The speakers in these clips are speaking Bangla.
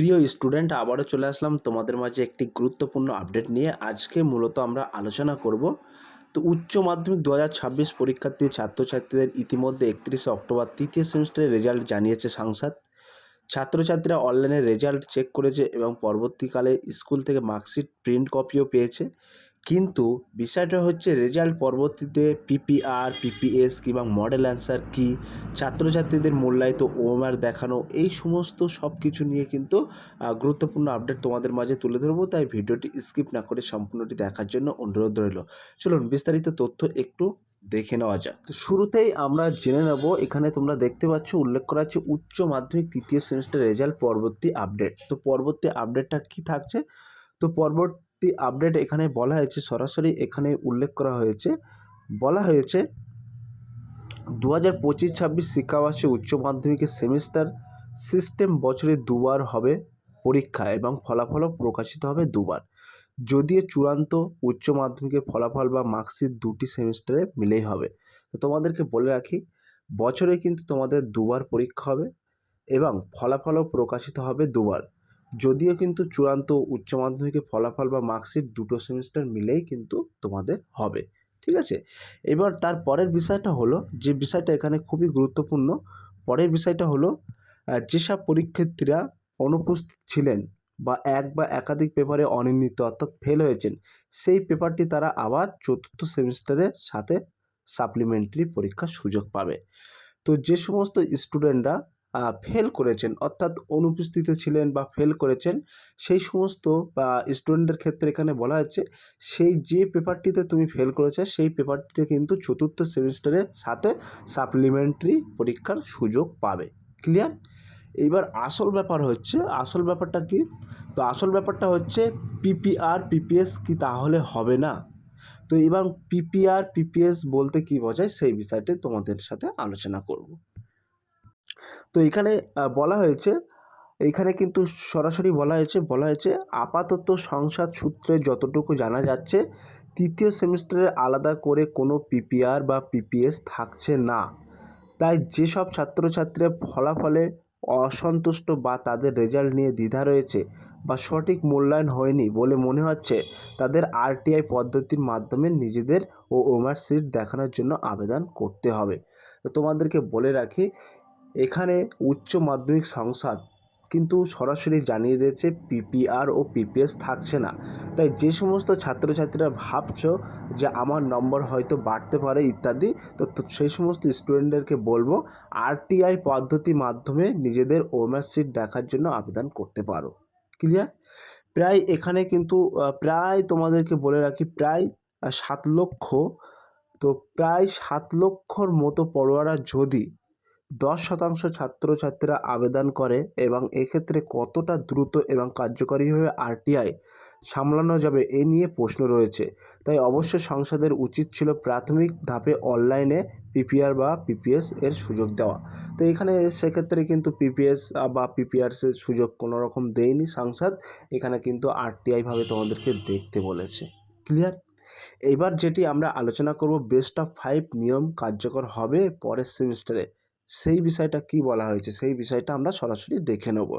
প্রিয় স্টুডেন্ট, আবারও চলে আসলাম তোমাদের মাঝে একটি গুরুত্বপূর্ণ আপডেট নিয়ে। আজকে মূলত আমরা আলোচনা করব, তো উচ্চ মাধ্যমিক দু হাজার ছাব্বিশ পরীক্ষার্থী ছাত্রছাত্রীদের ইতিমধ্যে একত্রিশে অক্টোবর তৃতীয় সেমিস্টারের রেজাল্ট জানিয়েছে সাংসদ। ছাত্রছাত্রীরা অনলাইনে রেজাল্ট চেক করেছে এবং পরবর্তীকালে স্কুল থেকে মার্কশিট, প্রিন্ট কপিও পেয়েছে। কিন্তু বিষয়টা হচ্ছে রেজাল্ট পরবর্তীতে পিপিআর পিপিএস কিংবা মডেল অ্যান্সার কি, ছাত্রছাত্রীদের মূল্যায়িত ওএমআর দেখানো, এই সমস্ত সব কিছু নিয়ে কিন্তু গুরুত্বপূর্ণ আপডেট তোমাদের মাঝে তুলে ধরবো। তাই ভিডিওটি স্কিপ না করে সম্পূর্ণটি দেখার জন্য অনুরোধ রইল। চলুন বিস্তারিত তথ্য একটু দেখে নেওয়া যাক। তো শুরুতেই আমরা জেনে নেব, এখানে তোমরা দেখতে পাচ্ছ, উল্লেখ করা আছে উচ্চ মাধ্যমিক তৃতীয় সেমিস্টার রেজাল্ট পরবর্তী আপডেট তো পরবর্তী আপডেটটা কি থাকছে? তো পরবর্তী আপডেট এখানে বলা হয়েছে, সরাসরি এখানে উল্লেখ করা হয়েছে। বলা হয়েছে দু হাজার পঁচিশ ছাব্বিশ শিক্ষাবর্ষে উচ্চ মাধ্যমিকের সেমিস্টার সিস্টেম বছরে দুবার হবে পরীক্ষা এবং ফলাফলও প্রকাশিত হবে দুবার। যদিও চূড়ান্ত উচ্চ মাধ্যমিকের ফলাফল বা মার্কশিট দুটি সেমিস্টারে মিলেই হবে। তো তোমাদেরকে বলে রাখি, বছরে কিন্তু তোমাদের দুবার পরীক্ষা হবে এবং ফলাফলও প্রকাশিত হবে দুবার। যদিও কিন্তু চূড়ান্ত উচ্চ মাধ্যমিকের ফলাফল বা মার্কশিট দুটো সেমিস্টার মিলেই কিন্তু তোমাদের হবে, ঠিক আছে? এবার তার পরের বিষয়টা হলো, যে বিষয়টা এখানে খুবই গুরুত্বপূর্ণ, পরের বিষয়টা হলো যেসব পরীক্ষার্থীরা অনুপস্থিত ছিলেন বা এক বা একাধিক পেপারে অনির্ণিত অর্থাৎ ফেল হয়েছেন, সেই পেপারটি তারা আবার চতুর্থ সেমিস্টারের সাথে সাপ্লিমেন্টারি পরীক্ষার সুযোগ পাবে। তো যে সমস্ত স্টুডেন্টরা ফেল করেছেন, অর্থাৎ অনুপস্থিত ছিলেন বা ফেল করেছেন, সেই সমস্ত, বা স্টুডেন্টদের ক্ষেত্রে এখানে বলা হচ্ছে সেই যে পেপারটিতে তুমি ফেল করেছ, সেই পেপারটিতে কিন্তু চতুর্থ সেমিস্টারের সাথে সাপ্লিমেন্টারি পরীক্ষার সুযোগ পাবে। ক্লিয়ার এইবার আসল ব্যাপার হচ্ছে, আসল ব্যাপারটা কি? তো আসল ব্যাপারটা হচ্ছে পিপিআর পিপিএস কি তাহলে হবে না? তো এবার পিপিআর পিপিএস বলতে কি বোঝায়, সেই বিষয়টি তোমাদের সাথে আলোচনা করব। তো এখানে বলা হয়েছে এইখানে কিন্তু সরাসরি বলা হয়েছে বলা হয়েছে, আপাতত সংসদ সূত্রে যতটুকু জানা যাচ্ছে, তৃতীয় সেমিস্টারে আলাদা করে কোনো পিপিআর বা পিপিএস থাকছে না। তাই যেসব ছাত্রছাত্রীরা ফলাফলে অসন্তুষ্ট বা তাদের রেজাল্ট নিয়ে দ্বিধা রয়েছে বা সঠিক মূল্যায়ন হয়নি বলে মনে হচ্ছে, তাদের আরটিআই পদ্ধতির মাধ্যমে নিজেদের ও ওমার সিট দেখানোর জন্য আবেদন করতে হবে। তো তোমাদেরকে বলে রাখি এখানে উচ্চ মাধ্যমিক সংসদ, কিন্তু সরাসরি জানিয়ে দিয়েছে পিপিআর ও পিপিএস থাকছে না। তাই যে সমস্ত ছাত্রছাত্রীরা ভাবছ যে আমার নম্বর হয়তো বাড়তে পারে ইত্যাদি, তো সেই সমস্ত স্টুডেন্টদেরকে বলব আরটিআই পদ্ধতি মাধ্যমে নিজেদের ওমার সিট দেখার জন্য আবেদন করতে পারো। ক্লিয়ার? প্রায় এখানে কিন্তু প্রায় তোমাদেরকে বলে রাখি, প্রায় সাত লক্ষ, তো প্রায় সাত লক্ষর মতো পড়ুয়ারা যদি দশ শতাংশ ছাত্রছাত্রীরা আবেদন করে এবং এক্ষেত্রে কতটা দ্রুত এবং কার্যকরীভাবে আরটিআই সামলানো যাবে এ নিয়ে প্রশ্ন রয়েছে। তাই অবশ্যই সংসদের উচিত ছিল প্রাথমিক ধাপে অনলাইনে পিপিআর বা পিপিএস এর সুযোগ দেওয়া। তো এখানে সেক্ষেত্রে কিন্তু পিপিএস বা পিপিআরসের সুযোগ কোনো রকম দেয়নি সংসদ। এখানে কিন্তু আরটিআইভাবে তোমাদেরকে দেখতে বলেছে। ক্লিয়ার এইবার যেটি আমরা আলোচনা করব বেস্ট অফ ফাইভ নিয়ম কার্যকর হবে পরের সেমিস্টারে সেই বিষয়টা কি বলা হয়েছে সেই বিষয়টা আমরা সরাসরি দেখে নেব।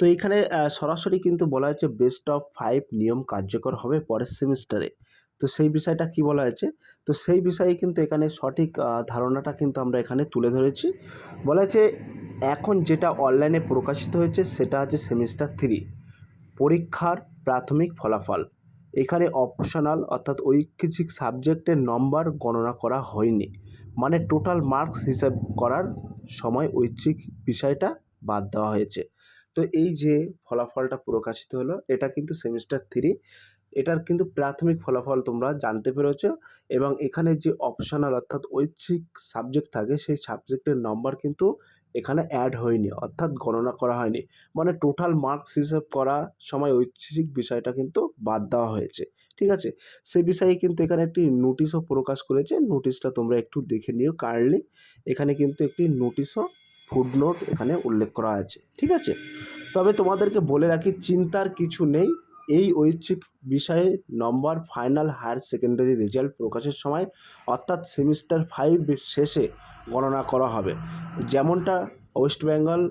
তো এইখানে আহ, সরাসরি কিন্তু বলা হয়েছে বেস্ট অফ ফাইভ নিয়ম কার্যকর হবে পরের সেমিস্টারে তো সেই বিষয়টা কি বলা হয়েছে? তো সেই বিষয়ে কিন্তু এখানে সঠিক ধারণাটা কিন্তু আমরা এখানে তুলে ধরেছি। বলা হয়েছে এখন যেটা অনলাইনে প্রকাশিত হয়েছে সেটা হচ্ছে সেমিস্টার থ্রি পরীক্ষার প্রাথমিক ফলাফল। এখানে অপশনাল অর্থাৎ ঐচ্ছিক সাবজেক্টের নম্বর গণনা করা হয়নি। মানে টোটাল মার্কস হিসাব করার সময় ঐচ্ছিক বিষয়টা বাদ দেওয়া হয়েছে। তো এই যে ফলাফলটা প্রকাশিত হলো, এটা কিন্তু সেমিস্টার থ্রি এটার কিন্তু প্রাথমিক ফলাফল তোমরা জানতে পেরেছ এবং এখানে যে অপশনাল অর্থাৎ ঐচ্ছিক সাবজেক্ট থাকে, সেই সাবজেক্টের নম্বর কিন্তু এখানে অ্যাড হয়নি, অর্থাৎ গণনা করা হয়নি। মানে টোটাল মার্কস হিসাব করা সময় ঐচ্ছিক বিষয়টা কিন্তু বাদ দেওয়া হয়েছে, ঠিক আছে? সে বিষয়ে কিন্তু এখানে একটি নোটিশও প্রকাশ করেছে নোটিশটা তোমরা একটু দেখে নিও কাইন্ডলি এখানে কিন্তু একটি নোটিশও ফুডনোট এখানে উল্লেখ করা আছে, ঠিক আছে? তবে তোমাদেরকে বলে রাখি, চিন্তার কিছু নেই। এই ঐচ্ছিক বিষয়ে number final higher secondary result প্রকাশের সময়, অর্থাৎ সেমিস্টার ফাইভ শেষে গণনা করা হবে। যেমনটা West Bengal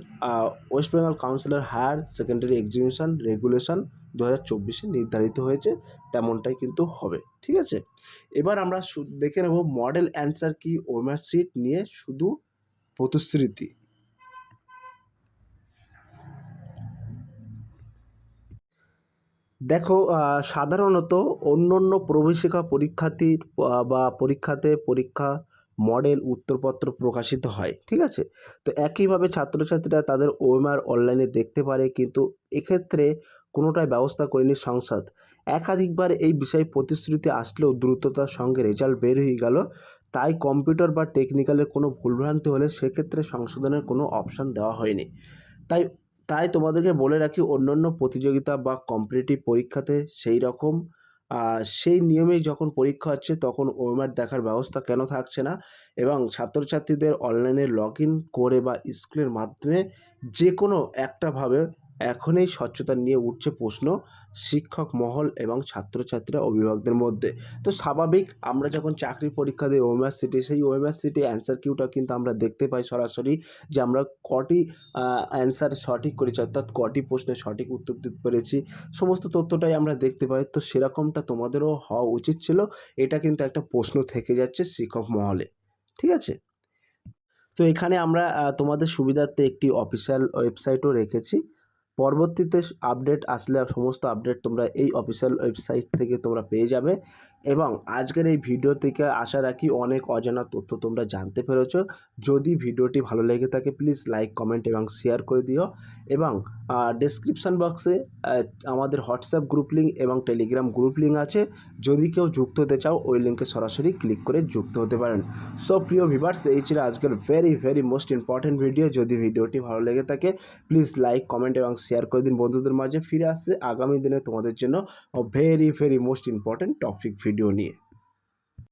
West Bengal councillor higher secondary exhibition regulation দু হাজার চব্বিশে নির্ধারিত হয়েছে, তেমনটাই কিন্তু হবে, ঠিক আছে? এবার আমরা দেখে নেব মডেল অ্যান্সার কি, ওমার সিট নিয়ে শুধু প্রতিশ্রুতি। দেখো সাধারণত অন্য অন্য প্রবেশিকা পরীক্ষার্থীর বা পরীক্ষাতে পরীক্ষা মডেল উত্তরপত্র প্রকাশিত হয়, ঠিক আছে? তো একইভাবে ছাত্রছাত্রীরা তাদের ওএমআর অনলাইনে দেখতে পারে, কিন্তু এক্ষেত্রে কোনোটাই ব্যবস্থা করেনি সংসদ। একাধিকবার এই বিষয়ে প্রতিশ্রুতি আসলেও দ্রুততার সঙ্গে রেজাল্ট বের হয়ে গেল। তাই কম্পিউটার বা টেকনিক্যালের কোনো ভুলভ্রান্তি হলে সেক্ষেত্রে সংশোধনের কোনো অপশান দেওয়া হয়নি। তাই তাই তোমাদেরকে বলে রাখি অন্য অন্য প্রতিযোগিতা বা কম্পিটিটিভ পরীক্ষাতে সেই রকম সেই নিয়মেই যখন পরীক্ষা হচ্ছে তখন ওয়েমার দেখার ব্যবস্থা কেন থাকছে না? এবং ছাত্রছাত্রীদের অনলাইনে লগ ইন করে বা স্কুলের মাধ্যমে যে কোনো একটাভাবে এখনই স্বচ্ছতা নিয়ে উঠছে প্রশ্ন শিক্ষক মহল এবং ছাত্রছাত্রীরা অভিভাবকদের মধ্যে। তো স্বাভাবিক আমরা যখন চাকরি পরীক্ষা দিই ওএমআর সিটি সেই ওএমআর সিটি অ্যান্সার কিউটা কিন্তু আমরা দেখতে পাই সরাসরি যে আমরা কটি অ্যান্সার সঠিক করেছি, অর্থাৎ কটি প্রশ্নের সঠিক উত্তর দিতে পেরেছি। সমস্ত তথ্যটাই আমরা দেখতে পাই। তো সেরকমটা তোমাদেরও হওয়া উচিত ছিল। এটা কিন্তু একটা প্রশ্ন থেকে যাচ্ছে শিক্ষক মহলে। ঠিক আছে? তো এখানে আমরা তোমাদের সুবিধার্থে একটি অফিসিয়াল ওয়েবসাইটও রেখেছি। পরবর্তীতে আপডেট আসলে সমস্ত আপডেট তোমরা এই অফিসিয়াল ওয়েবসাইট থেকে তোমরা পেয়ে যাবে। এবং আজকের এই ভিডিও থেকে আশা রাখি অনেক অজানা তথ্য তোমরা জানতে পেরেছ। যদি ভিডিওটি ভালো লেগে থাকে প্লিজ লাইক কমেন্ট এবং শেয়ার করে দিও। এবং ডেসক্রিপশান বক্সে আমাদের হোয়াটসঅ্যাপ গ্রুপ লিঙ্ক এবং টেলিগ্রাম গ্রুপ লিঙ্ক আছে। যদি কেউ যুক্ত হতে চাও, ওই লিঙ্কে সরাসরি ক্লিক করে যুক্ত হতে পারেন। সো প্রিয় ভিভার্স এই ছিল আজকের very very most important video যদি ভিডিওটি ভালো লেগে থাকে প্লিজ লাইক কমেন্ট এবং শেয়ার করে দিন। বন্ধুদের মাঝে ফিরে আসছে আগামী দিনে তোমাদের জন্য very very most important topic video วิดีโอนี้